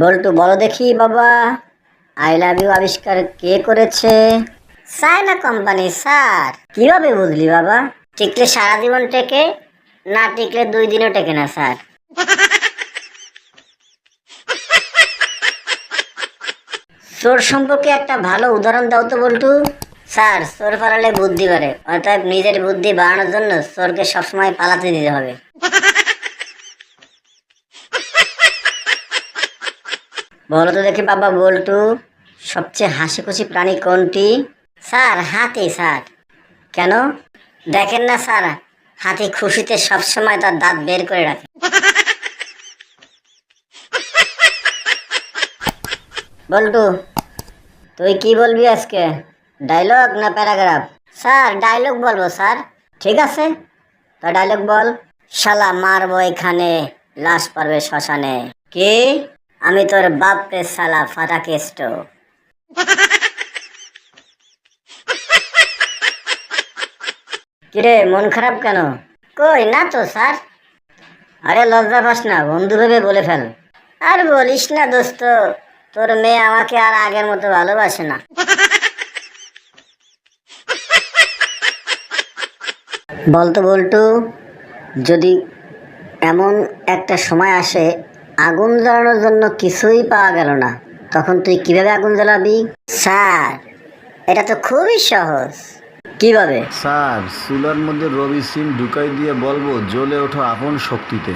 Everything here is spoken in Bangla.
বল্টু বলো দেখি বাবা। আই লাভ ইউ আবিষ্কার কে করেছে? সাইনা কোম্পানি স্যার। কীভাবে বুঝলি বাবা? টিকলে সারা জীবন টেকে না টিকলে দুই দিনও টেকে না স্যার। চোর সম্পর্কে একটা ভালো উদাহরণ দাও তো বল্টু। স্যার চোর পালালে বুদ্ধি বাড়ে অর্থাৎ নিজের বুদ্ধি বাড়ানোর জন্য চোরকে সবসময় পালাতে দিতে হবে। বলো তো দেখি বাবা বল্টু সবচেয়ে হাসি খুশি প্রাণী কোনটি? স্যার, হাতি, স্যার। কেন? দেখেন না, স্যার, হাতি খুশিতে সবসময় তার দাঁত বের করে রাখে। বল্টু তুই কি বলবি আজকে? ডায়লগ না প্যারাগ্রাফ? স্যার, ডায়লগ বলব, স্যার। ঠিক আছে? তা ডায়লগ বল। শালা মারবো এখানে, লাশ পারবে শ্মশানে। কি? আমি তোর বাপকে সালা ফাটা কেষ্ট কিরে, মন খারাপ কেন? কই, না তো, স্যার। আরে, লজ্জা পাস না, বন্ধু ভেবে বলে ফেল। আর বলিস না, দোস্ত, তোর মেয়ে আমাকে আর আগের মতো ভালোবাসে না। বলতো বল্টু, যদি এমন একটা সময় আসে আগুন জ্বালানোর জন্য কিছুই পাওয়া গেল না। তখন তুই কীভাবে আগুন জ্বালাবি? স্যার, এটা তো খুবই সহজ। কীভাবে? স্যার, চুলার মধ্যে রবি সিম ঢুকাই দিয়ে বলব, জ্বলে ওঠো আপন শক্তিতে।